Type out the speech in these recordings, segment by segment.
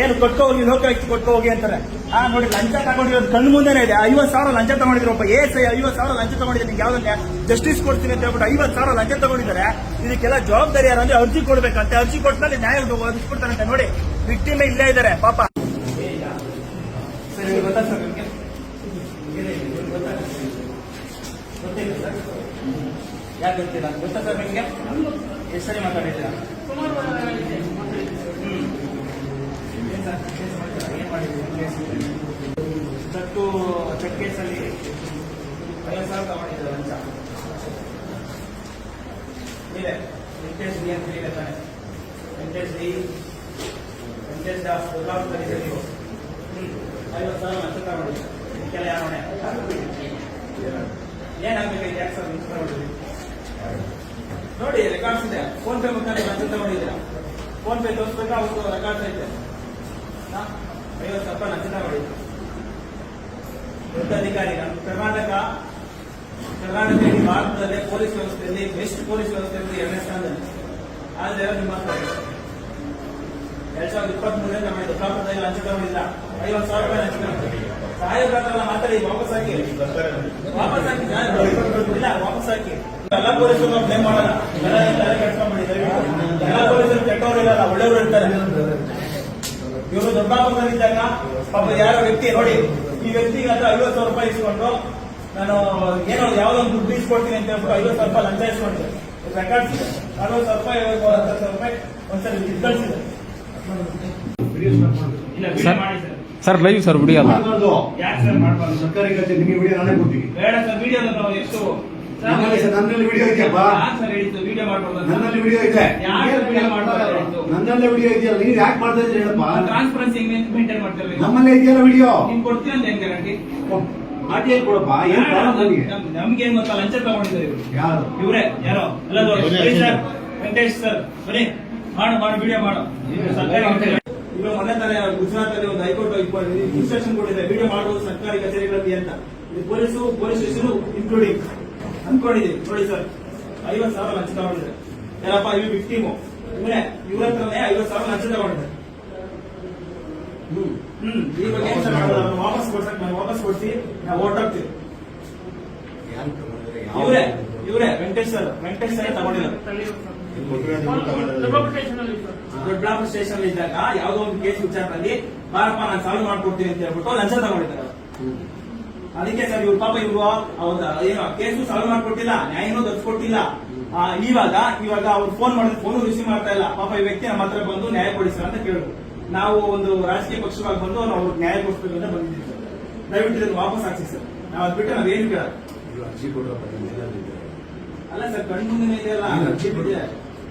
ಏನು ಕೊಟ್ಟು ಹೋಗಿ, ಲೋಕಾಯುಕ್ತ ಕೊಟ್ಟು ಹೋಗಿ ಅಂತಾರೆ. ಆ ನೋಡಿ ಲಂಚ ತಗೊಂಡಿರೋದು ಕಣ್ಣು ಮುಂದೆನೇ ಇದೆ. ಐವತ್ತು ಸಾವಿರ ಲಂಚ ತಗೊಂಡಿದ್ರು ಒಬ್ಬ ಐ ಐವತ್ತು ಸಾವಿರ ಲಂಚ ತಗೊಂಡಿದ್ದೀನಿ ಯಾವ್ದನ್ನ? ಜಸ್ಟಿಸ್ ಕೊಡ್ತೀನಿ ಅಂತ ಹೇಳ್ಬಿಟ್ಟು ಐವತ್ತು ಸಾವಿರ ಲಂಚ ತಗೊಂಡಿದ್ದಾರೆ. ಇದಕ್ಕೆಲ್ಲ ಜವಾಬ್ದಾರಿ ಯಾರು ಅಂದ್ರೆ ಅರ್ಜಿ ಕೊಡ್ಬೇಕಂತೆ. ಅರ್ಜಿ ಕೊಟ್ಟಮೇಲೆ ನ್ಯಾಯ ಒದಗಿಸ್ಕೊಡ್ತಾರಂತೆ ನೋಡಿ. ವಿಕ್ಟಿಮೇ ಇಲ್ಲೇ ಇದ್ದಾರೆ, ಪಾಪ. ಯಾಕೆ ಗೊತ್ತಿಲ್ಲ? ಗೊತ್ತಾ ಸರ್ ನಿಮಗೆ? ಎಷ್ಟು ಸರಿ ಮಾತಾಡಿದ್ದೀರಾ. ದತ್ತು ಚೆಕ್ ಕೇಸಲ್ಲಿ ಐವತ್ತು ಸಾವಿರ ತಗೊಂಡಿದ್ದಾರೆ ಲಂಚ ಇದೆ. ವೆಂಕಟೇಶ್ ಡಿ ಅಂತ ಇದೆ ತಾನೆ. ವೆಂಕಟೇಶ್ ಡಿ ವೆಂಕಟೇಶ್ ದಾಸ್ ಕೊಲ್ಲಾಪುರದಲ್ಲಿ ನೀವು. ಐವತ್ತು ಸಾವಿರ ಲಂಚ ತಗೊಂಡಿದ್ದಾರೆ. ಕೆಲ ಯಾರ ಮನೆ ಏನಾಗಬೇಕು ಯಾಕೆ ಸರ್ ಲಂಚ ತಗೊಂಡಿದ್ರಿ ನೋಡಿ ರೆಕಾರ್ಡ್ಸ್ ಇದೆ. ಫೋನ್ ಪೇ ಮುಖಾಂತರ ಲಂಚ ತಗೊಂಡಿದ್ದೀರಾ? Phone pay ತೋರಿಸ್ಬೇಕಾ? ಅವ್ರದ್ದು ರೆಕಾರ್ಡ್ಸ್ ಐತೆ? ಐವತ್ತು ರೂಪಾಯಿ ತಗೊಂಡಿದ್ದೀರಾ ದೊಡ್ಡ ಅಧಿಕಾರಿಗಳು ಕರ್ನಾಟಕ ಕರ್ನಾಟಕ ಇಡೀ ಭಾರತದಲ್ಲೇ ಪೊಲೀಸ್ ವ್ಯವಸ್ಥೆಯಲ್ಲಿ, ಬೆಸ್ಟ್ ಪೊಲೀಸ್ ವ್ಯವಸ್ಥೆಯಲ್ಲಿ ಎರಡನೇ ಸ್ಥಾನದಲ್ಲಿ. ಆದ್ರೆ ನಿಮ್ಮ ಎರಡ್ ಸಾವಿರದ ಇಪ್ಪತ್ತ್ ಮೂರನೇ ನಮ್ಮ ದೊಡ್ಡಾಪುರದಲ್ಲಿ ಲಂಚ ತಗೊಂಡಿಲ್ಲ ಐವತ್ತು ಸಾವಿರ ರೂಪಾಯಿ ಲಂಚ ತಗೊಂಡಿಲ್ಲ ಸಹಾಯಕರಲ್ಲ ಮಾತಾಡಿ, ವಾಪಸ್ ಹಾಕಿ. ವಾಪಸ್ ಹಾಕಿ ಇಲ್ಲ, ವಾಪಸ್ ಹಾಕಿ. ಎಲ್ಲ ಪೊಲೀಸರು ಬ್ಲೇಮ್ ಮಾಡಲ್ಲ. ಎಲ್ಲ ಕೆಲಸ ದಯವಿಟ್ಟು. ಎಲ್ಲ ಪೊಲೀಸರು ಕೆಟ್ಟವರು ಇರಲ್ಲ, ಒಳ್ಳೆಯವರು ಇರ್ತಾರೆ. ಇವರು ದೊಡ್ಡಾಪುರದಲ್ಲಿದ್ದಾಗ ಪಾಪ ಯಾರೋ ವ್ಯಕ್ತಿ ನೋಡಿ ಈ ವ್ಯಕ್ತಿ ಹತ್ರ ಐವತ್ತು ಸಾವಿರ ರೂಪಾಯಿ ಇಸ್ಕೊಂಡು ನಾನು ಏನೋ ಯಾವ್ದೋ ಒಂದು ದುಡ್ಡು ಇಸ್ಕೊಡ್ತೀನಿ ಅಂತ ಹೇಳ್ಬಿಟ್ಟು ಐವತ್ತು ಸಾವಿರ ರೂಪಾಯಿ ಲಂಚ ಇಸ್ಕೊಂಡು. ರೆಕಾರ್ಡ್ಸ್ ಇದೆ. ಅರವತ್ತು ಸಾವಿರ ರೂಪಾಯಿ ಹತ್ತು ಸಾವಿರ ರೂಪಾಯಿ ಒಂದ್ಸರಿ ಇದು ಕಳಿಸಿದೆ ಇಲ್ಲ ವಿಡಿಯೋ ಮಾಡಿ sir. Sir live sir video ಅಲ್ಲ. ಮಾಡ್ಬಾರ್ದು. ಸರ್ ಮಾಡಬಾರ್ದು? ಸರ್ಕಾರಿ ಕಚೇರಿ ನಿಮಗೆ ವಿಡಿಯೋ ನಾನೇ ಕೊಡ್ತೀನಿ. ಬೇಡ ಸರ್ ವಿಡಿಯೋ ನಾವು ಎಷ್ಟು ನನ್ನಲ್ಲಿ ನನ್ನಲ್ಲಿ ವಿಡಿಯೋ ಇದೆಯಪ್ಪ ನನ್ನಲ್ಲಿ ವಿಡಿಯೋ ಇದೆ ಯಾಕೆ ವಿಡಿಯೋ ಇದೆಯಲ್ಲ ನೀವು ಯಾಕೆ ಮಾಡ್ತಾ ಇದ್ರಿ ಹೇಳಪ್ಪ? ಟ್ರಾನ್ಸ್ಪರೆನ್ಸಿ ಮೇಂಟೈನ್ ಮಾಡ್ತಾರೆ ನಮ್ಮಲ್ಲೇ ಇದೆಯಲ್ಲ ವಿಡಿಯೋ ನಿಮ್ ಕೊಡ್ತೀನಿ ಅಂತ ಏನ್ ಗ್ಯಾರಂಟಿ ಆರ್ ಟಿ ಐ ಕೊಡಪ್ಪ ಏನ್ ನನಗೆ ನಮ್ಗೆ? ಏನ್ ಗೊತ್ತಾ? ಲಂಚ ತಗೊಂಡಿದ್ದಾರೆ ಯಾರು? ಇವರೇ ಯಾರೋ? ಎಲ್ಲ ಸರ್ ವೆಂಕಟೇಶ್ ಸರ್. ಬನ್ನಿ ಮಾಡು ಮಾಡು ವಿಡಿಯೋ ಮಾಡು. ಇವಾಗ ಮೊನ್ನೆ ತಾನೇ ಗುಜರಾತ್ ಅಲ್ಲಿ ಒಂದು ಹೈಕೋರ್ಟ್ ಇನ್ಸ್ಟ್ರಕ್ಷನ್ ಕೊಟ್ಟಿದೆ ವಿಡಿಯೋ ಮಾಡುವುದು ಸರ್ಕಾರಿ ಕಚೇರಿಗಳಲ್ಲಿ ಅಂತ. Police police police station including ಅನ್ಕೊಂಡಿದ್ದೀವಿ ನೋಡಿ ಸರ್ ಐವತ್ ಸಾವಿರ ಲಂಚ ತಗೊಂಡಿದ್ರೆ ಯಾರಪ್ಪ ಇವ್ ವಿಕ್ಟಿಮು ಇವನೇ ಇವ್ರ ಹತ್ರನೇ ಐವತ್ ಸಾವಿರ ಲಂಚ ತಗೊಂಡಿದ್ರೆ ಹ್ಮ್. ಸರ್ ಮಾಡೋದು? ವಾಪಸ್ ಕೊಡ್ಸಕ್ ನಾವು ವಾಪಸ್ ಕೊಡ್ಸಿ ನಾವು ಓಟ್ ಹಾಕ್ತೀವಿ ಇವ್ರೆ ಇವರೇ ವೆಂಕಟೇಶ್ ಸರ್ ವೆಂಕಟೇಶ್ ಸರ್ ತಗೊಂಡಿಲ್ಲ ದೊಡ್ಡಬಳ್ಳಾಪುರ ಸ್ಟೇಷನ್ ಇದ್ದಾಗ ಯಾವ್ದೋ ಒಂದು ಕೇಸ್ ವಿಚಾರದಲ್ಲಿ ಬಾರಪ್ಪ ನಾನು ಸಾಲ್ವ್ ಮಾಡ್ಕೊಡ್ತೀನಿ ಅಂತ ಹೇಳ್ಬಿಟ್ಟು ಲಂಚ ತಗೊಂಡಿದ್ದಾರೆ. ಅದಕ್ಕೆ ಸರ್ ಇವ್ರ ಪಾಪ ಇವ್ರು ಏನು ಕೇಸು ಸಾಲ್ವ್ ಮಾಡ್ಕೊಟ್ಟಿಲ್ಲ ನ್ಯಾಯನೂ ದೊರಕಿಕೊಟ್ಟಿಲ್ಲ ಆ, ಇವಾಗ ಇವಾಗ ಅವ್ರು ಫೋನ್ ಮಾಡಿದ್ರೆ ಫೋನ್ ರಿಸೀವ್ ಮಾಡ್ತಾ ಇಲ್ಲ. ಪಾಪ ಈ ವ್ಯಕ್ತಿ ನಮ್ಮ ಹತ್ರ ಬಂದು ನ್ಯಾಯ ಕೊಡಿ ಸರ್ ಅಂತ ಕೇಳಿದ್ರು. ನಾವು ಒಂದು ರಾಜಕೀಯ ಪಕ್ಷವಾಗಿ ಬಂದು ಅವ್ರು ನ್ಯಾಯ ಕೊಡಿಸ್ಬೇಕು ಅಂತ ಬಂದಿದ್ದೀವಿ ಸರ್. ದಯವಿಟ್ಟು ಇದನ್ನು ವಾಪಸ್ ಹಾಕ್ಸಿ ಸರ್. ನಾವು ಅದ್ ಬಿಟ್ಟು ನಾವೇನು ಕೇಳಲ್ಲ ಇದು ಅರ್ಜಿ. ಅಲ್ಲ ಸರ್ ಕಣ್ಣು ಮುಂದೆ ಇದೆಯಲ್ಲ ಅರ್ಜಿ ಕೊಡು.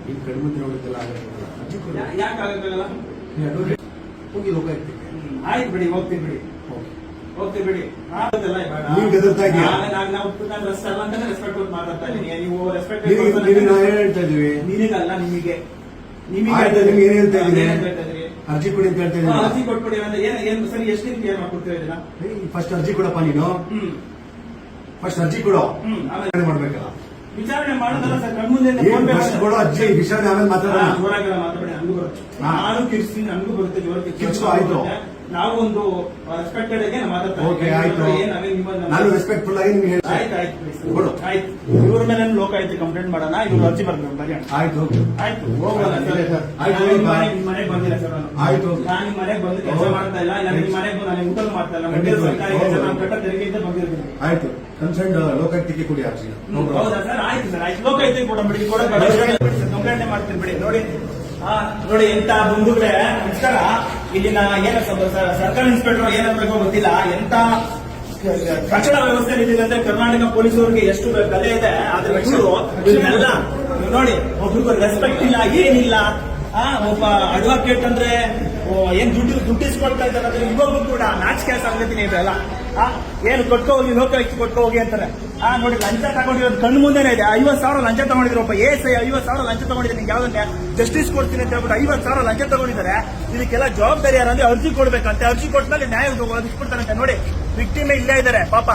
ಈಗ ನೋಡಿದ್ದೆಲ್ಲ ಆಗಲ್ಲ. ಅರ್ಜಿ ಕೊಡು. ಯಾಕೆ ಆಗಕ್ಕಾಗಲ್ಲ? ಹೋಗಿ ಲೋಕಾಯುಕ್ತಕ್ಕೆ ಆಯ್ತು ಬಿಡಿ ಹೋಗ್ತೀನಿ ಬಿಡಿ. ಬಿಡಿ. ನೀವು ಗದರ್ತಾ ಇದೀಯಾ? ರೆಸ್ಪೆಕ್ಟ್ ಮಾತಾಡ್ತಾ ಇದ್ದೀನಿ ನೀವು ರೆಸ್ಪೆಕ್ಟ್ ನಾವು ಏನ್ ಹೇಳ್ತಾ ಇದೀವಿ. ನಿನಗಲ್ಲ ನಿಮಗೆ. ಆಯ್ತು ಏನ್ ಹೇಳ್ತಾ ಇದ್ದೀನಿ? ಅರ್ಜಿ ಕೊಡಿ ಅಂತ ಹೇಳ್ತಾ ಅರ್ಜಿ ಕೊಟ್ಬಿಡಿ. ಅಂದ್ರೆ ಏನ್ ಏನ್ ಸರಿ ಎಷ್ಟು ಏನ್ ಫಸ್ಟ್ ಅರ್ಜಿ ಕೊಡಪ್ಪ ನೀನು. ಫಸ್ಟ್ ಅರ್ಜಿ ಕೊಡು. ಆಮೇಲೆ ಮಾಡ್ಬೇಕಲ್ಲ. ವಿಚಾರಣೆ ಮಾಡೋದಲ್ಲ ಸರ್ ಕಣ್ಮುಂದೆ ಫಸ್ಟ್ ಕೊಡು ಅರ್ಜಿ ವಿಚಾರಣೆ ಆಮೇಲೆ ಮಾತಾಡೋಣ. ಜೋರಾಗೆಲ್ಲ ಮಾತಾಡಿ ನನಗೂ ಬರುತ್ತೆ. ಹಾ. ನಾನು ಕಿರ್ಸ್ತೀನಿ ನನಗೂ ಬರುತ್ತೆ ಜೋರ ಆಯ್ತು. ನಾವು ಒಂದು ರೆಸ್ಪೆಕ್ಟೆಡ್ ಆಗಿ ನಾನು ರೆಸ್ಪೆಕ್ಟ್ಫುಲ್ ಆಗಿ ನಿಮ್ಗೆ ಆಯ್ತು ಆಯ್ತು. ಕೊಡು. ಆಯ್ತು. ಇವ್ರ ಮೇಲೆ ಲೋಕಾಯುಕ್ತ ಕಂಪ್ಲೇಂಟ್ ಮಾಡೋಣ? ಇವ್ರು ಅರ್ಜಿ ಬರ್ಬೇಕು ಆಯ್ತು ಆಯ್ತು ಹೋಗೋಣ ಸರ್. ಆಯ್ತು, ನಿಮ್ಮ. ಮನೆಗೆ- ಬಂದಿಲ್ಲ ಸರ್ ಆಯ್ತು. ನಾನು ನಿಮ್ಮ ಮನೆಗೆ ಬಂದು ಕೆಲಸ ಮಾಡ್ತಾ ಇಲ್ಲ. ಇಲ್ಲ ನಿಮ್ಮ ಮನೆಗೆ ಬಂದು ನಾನು ಮಾಡ್ತಾ ಇಲ್ಲ. ಮಂಡ್ಯ. ಸರ್ಕಾರಿ ಕೆಲಸ. ನಾನು ಕಟ್ಟ ತೆರಿಗೆಯಿಂದ ಬಂದಿರ್ತೀನಿ ಆಯ್ತು. ಕನ್ಸರ್ನ್ ಲೋಕಾಯುಕ್ತಕ್ಕೆ ಕೊಡಿ ಅರ್ಜಿ ಹ್ಮ್, ಹೌದಾ ಸರ್? ಆಯ್ತು ಸರ್ ಆಯ್ತು. ಲೋಕಾಯುಕ್ತ ಕೂಡ ಕಂಪ್ಲೇಂಟ್ ಮಾಡ್ತೀನಿ ಬಿಡಿ. ನೋಡಿ. ಆ, ನೋಡಿ ಎಂತ ಬಂಧುಗಳೇ ನಮಸ್ಕಾರ. ಇಲ್ಲಿನ ಏನ ಸರ್ಕಲ್ ಇನ್ಸ್ಪೆಕ್ಟರ್ ಏನಾಗಬೇಕು ಗೊತ್ತಿಲ್ಲ. ಎಂತ ಕಟ್ಟಡ ವ್ಯವಸ್ಥೆ ನಿಂತಿದೆ ಅಂದ್ರೆ ಕರ್ನಾಟಕ ಪೊಲೀಸರಿಗೆ ಎಷ್ಟು ಕಲೆ ಇದೆ. ಆದ್ರೆ ಇವರು ಇದನ್ನೆಲ್ಲ ನೋಡಿ ಒಬ್ರಿಗೂ ರೆಸ್ಪೆಕ್ಟ್ ಇಲ್ಲ ಏನಿಲ್ಲ. ಆ ಒಬ್ಬ ಅಡ್ವೊಕೇಟ್ ಅಂದ್ರೆ ಏನ್ ದುಡ್ಡು ದುಡ್ಡಿಸ್ಕೊಳ್ತಾ ಇದ್ದಾರೆ ಇವಾಗ ಕೂಡ ನಾಚ್ ಕ್ಯಾಸ್ ಆಗ್ತೀನಿ ಇದೆಲ್ಲ ಏನು ಕೊಟ್ಟು ಹೋಗಿ ಲೋಕಾಯುಕ್ತ ಕೊಟ್ಟು ಹೋಗಿ ಅಂತಾರೆ. ಆ ನೋಡಿ ಲಂಚ ತಗೊಂಡಿರೋದು ಕಣ್ಣು ಮುಂದೆನೇ ಇದೆ. ಐವತ್ತು ಸಾವಿರ ಲಂಚ ತಗೊಂಡಿದ್ರಪ್ಪ ಏ ಸೈ ಐವತ್ತು ಸಾವಿರ ಲಂಚ ತಗೊಂಡಿದ್ದೀನಿ ಯಾವ್ದನ್ನ? ಜಸ್ಟಿಸ್ ಕೊಡ್ತೀನಿ ಅಂತ ಹೇಳ್ಬಿಟ್ಟು ಐವತ್ತು ಸಾವಿರ ಲಂಚ ತಗೊಂಡಿದ್ದಾರೆ. ಇದಕ್ಕೆಲ್ಲ ಜವಾಬ್ದಾರಿ ಯಾರು ಅಂದ್ರೆ ಅರ್ಜಿ ಕೊಡ್ಬೇಕಂತೆ. ಅರ್ಜಿ ಕೊಟ್ಟಮೇಲೆ ನ್ಯಾಯ ಒದಗಿಸ್ಕೊಡ್ತಾರಂತೆ ನೋಡಿ ವಿಕ್ಟಿಮೇ ಇಲ್ಲೇ ಇದ್ದಾರೆ, ಪಾಪ.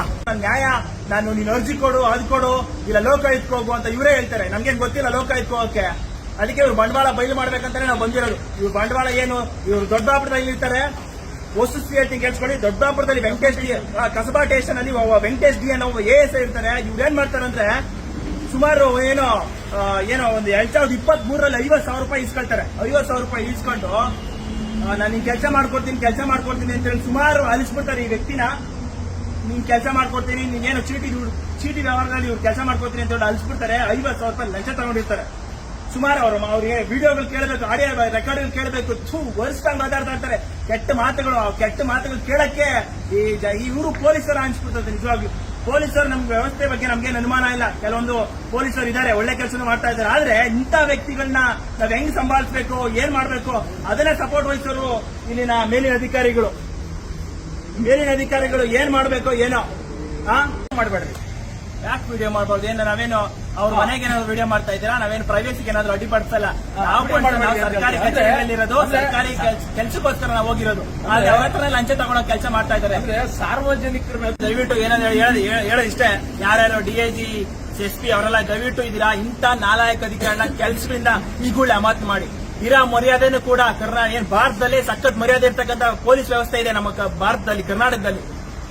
ನ್ಯಾಯ, ನಾನು ನೀನು ಅರ್ಜಿ ಕೊಡು, ಅದು ಕೊಡು. ಇಲ್ಲ ಲೋಕಾಯುಕ್ತ ಹೋಗು ಅಂತ ಇವರೇ ಹೇಳ್ತಾರೆ. ನಮ್ಗೇನು ಗೊತ್ತಿಲ್ಲ ಲೋಕಾಯುಕ್ತ ಹೋಗಕ್ಕೆ. ಅದಕ್ಕೆ ಇವ್ರು ಬಂಡವಾಳ ಬಯಲು ಮಾಡ್ಬೇಕಂತಾನೆ ನಾವು ಬಂದಿರೋದು. ಇವ್ರು ಬಂಡವಾಳ ಏನು? ಇವ್ರು ದೊಡ್ಡ ಇರ್ತಾರೆ. ಅಂತ ಕೇಳಿಸ್ಕೊಳ್ಳಿ. ದೊಡ್ಡಾಪುರದಲ್ಲಿ ವೆಂಕಟೇಶ್ ಡಿ ಕಸಬಾ ಸ್ಟೇಷನ್ ಅಲ್ಲಿ ವೆಂಕಟೇಶ್ ಡಿ ಅನ್ನೋ ಎ ಎಸ್ ಇರ್ತಾರೆ. ಇವ್ರು ಮಾಡ್ತಾರೆ ಅಂದ್ರೆ, ಸುಮಾರು ಏನೋ ಏನೋ ಒಂದು ಎರಡ್ ಸಾವಿರದ ಇಪ್ಪತ್ತ್ ಮೂರಲ್ಲಿ ಐವತ್ ಸಾವಿರ ರೂಪಾಯಿ ಇಸ್ಕೊಳ್ತಾರೆ ಐವತ್ ಸಾವಿರ ರೂಪಾಯಿ ಇಸ್ಕೊಂಡು ನಾನು ನಿನ್ ಕೆಲಸ ಮಾಡ್ಕೊಡ್ತೀನಿ ಕೆಲಸ ಮಾಡ್ಕೊಡ್ತೀನಿ ಅಂತ ಹೇಳಿ ಸುಮಾರು ಅಲಿಸ್ಬಿಡ್ತಾರೆ ಈ ವ್ಯಕ್ತಿನ. ನೀನ್ ಕೆಲಸ ಮಾಡ್ಕೊಡ್ತೀನಿ ಏನೋ ಚೀಟಿ ಚೀಟಿ ವ್ಯವಹಾರದಲ್ಲಿ ಇವ್ರು ಕೆಲಸ ಮಾಡ್ಕೊಡ್ತೀನಿ ಅಂತ ಹೇಳಿ ಅಲಿಸ್ಬಿಡ್ತಾರೆ. ಐವತ್ ಸಾವಿರ ರೂಪಾಯಿ ಲಂಚ ತಗೊಂಡಿರ್ತಾರೆ. ಸುಮಾರು ಅವರು, ಅವ್ರಿಗೆ ವಿಡಿಯೋಗಳು ಕೇಳಬೇಕು, ಆಡಿಯೋ ರೆಕಾರ್ಡ್ಗಳು ಕೇಳಬೇಕು. ಥೂ ವರ್ಷಾಗಿ ಮಾತಾಡ್ತಾ ಇರ್ತಾರೆ. ಕೆಟ್ಟ ಮಾತುಗಳು ಕೆಟ್ಟ ಮಾತುಗಳು ಕೇಳಕ್ಕೆ ಈ ಇವರು ಪೊಲೀಸರ ಅನ್ಸ್ಬಿಡ್ತದೆ ನಿಜವಾಗ್ಲು ಪೊಲೀಸರು ನಮ್ಗೆ ವ್ಯವಸ್ಥೆ ಬಗ್ಗೆ ನಮ್ಗೇನು ಅನುಮಾನ ಇಲ್ಲ. ಕೆಲವೊಂದು ಪೊಲೀಸರು ಇದ್ದಾರೆ, ಒಳ್ಳೆ ಕೆಲಸ ಮಾಡ್ತಾ ಇದ್ದಾರೆ. ಆದ್ರೆ ಇಂಥ ವ್ಯಕ್ತಿಗಳನ್ನ ನಾವ್ ಹೆಂಗ್ ಸಂಭಾಳಿಸ್ಬೇಕು, ಏನ್ ಮಾಡ್ಬೇಕು, ಅದನ್ನೇ ಸಪೋರ್ಟ್ ವಹಿಸೋರು ಇಲ್ಲಿನ ಮೇಲಿನ ಅಧಿಕಾರಿಗಳು. ಮೇಲಿನ ಅಧಿಕಾರಿಗಳು ಏನ್ ಮಾಡ್ಬೇಕು, ಏನೋ, ಆ? ಮಾಡಬೇಡ್ರಿ. ಯಾಕೆ ವಿಡಿಯೋ ಮಾಡ್ಬಾರ್ದು? ಏನೋ ನಾವೇನು ಅವ್ರ ಮನೆಗೆ ಏನಾದ್ರು ವಿಡಿಯೋ ಮಾಡ್ತಾ ಇದ್ದೀರಾ? ನಾವೇನು ಪ್ರೈವೇಸಿಗೆ ಏನಾದ್ರು ಅಡ್ಡಿಪಡಿಸಲ್ಲ. ನಾವು ಸರ್ಕಾರಿ ಕಚೇರಿಯಲ್ಲಿರೋದು ಸರ್ಕಾರಿ ಕೆಲಸಕ್ಕೋಸ್ಕರ ನಾವು ಹೋಗಿರೋದು. ಆದ್ರೆ ಅವ್ರ ಹತ್ರ ಲಂಚ ತಗೊಳೋ ಕೆಲಸ ಮಾಡ್ತಾ ಇದ್ದಾರೆ. ಅಂದ್ರೆ ಸಾರ್ವಜನಿಕರ ದಯವಿಟ್ಟು ಏನಾದ್ರು ಹೇಳಿ ಹೇಳೋದು ಇಷ್ಟೇ. ಯಾರ್ಯಾರು ಡಿಐಜಿ ಎಸ್ ಪಿ ಅವರೆಲ್ಲ ದಯವಿಟ್ಟು ಇದೀರಾ ಇಂಥ ನಾಲಾಯಕ ಅಧಿಕಾರಿನ ಕೆಲಸಗಳಿಂದ ಈಗೂಳೆ ಅಮಾತ್ ಮಾಡಿ. ಇರೋ ಮರ್ಯಾದೆನೂ ಕೂಡ ಕರ್ನಾ ಏನ್ ಭಾರತದಲ್ಲಿ ಸಖತ್ ಮರ್ಯಾದೆ ಇರ್ತಕ್ಕಂಥ ಪೊಲೀಸ್ ವ್ಯವಸ್ಥೆ ಇದೆ ನಮ್ಮ ಭಾರತದಲ್ಲಿ ಕರ್ನಾಟಕದಲ್ಲಿ.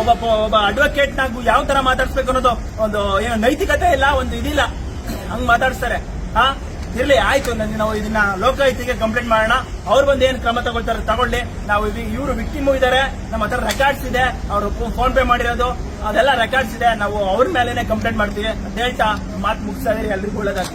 ಒಬ್ಬ ಒಬ್ಬ ಅಡ್ವೊಕೇಟ್ ನಾಗು ಯಾವ ತರ ಮಾತಾಡ್ಸ್ಬೇಕು ಅನ್ನೋದು ಒಂದು ಏನು ನೈತಿಕತೆ ಇಲ್ಲ, ಒಂದು ಇದಿಲ್ಲ. ಹಂಗ್ ಮಾತಾಡಿಸ್ತಾರೆ. ಹಾ ಇರ್ಲಿ, ಆಯ್ತು ನಾವು ಇದನ್ನ ಲೋಕಾಯುಕ್ತಿಗೆ ಕಂಪ್ಲೇಂಟ್ ಮಾಡೋಣ. ಅವ್ರು ಬಂದು ಏನ್ ಕ್ರಮ ತಗೊಳ್ತಾರೆ ತಗೊಳ್ಳಿ. ನಾವು ಇವರು ವಿಕ್ಟಿಮ್ ಇದ್ದಾರೆ ನಮ್ಮ ಹತ್ರ ರೆಕಾರ್ಡ್ಸ್ ಇದೆ. ಅವರು ಫೋನ್ ಪೇ ಮಾಡಿರೋದು. ಅದೆಲ್ಲ ರೆಕಾರ್ಡ್ಸ್ ಇದೆ. ನಾವು ಅವ್ರ ಮೇಲೆನೆ ಕಂಪ್ಲೇಂಟ್ ಮಾಡ್ತೀವಿ. ಅಂತ ಹೇಳ್ತಾ ಮಾತು ಇದ್ರೆ ಎಲ್ರಿಗೂ ಒಳ್ಳೇದಾಗ್ತದೆ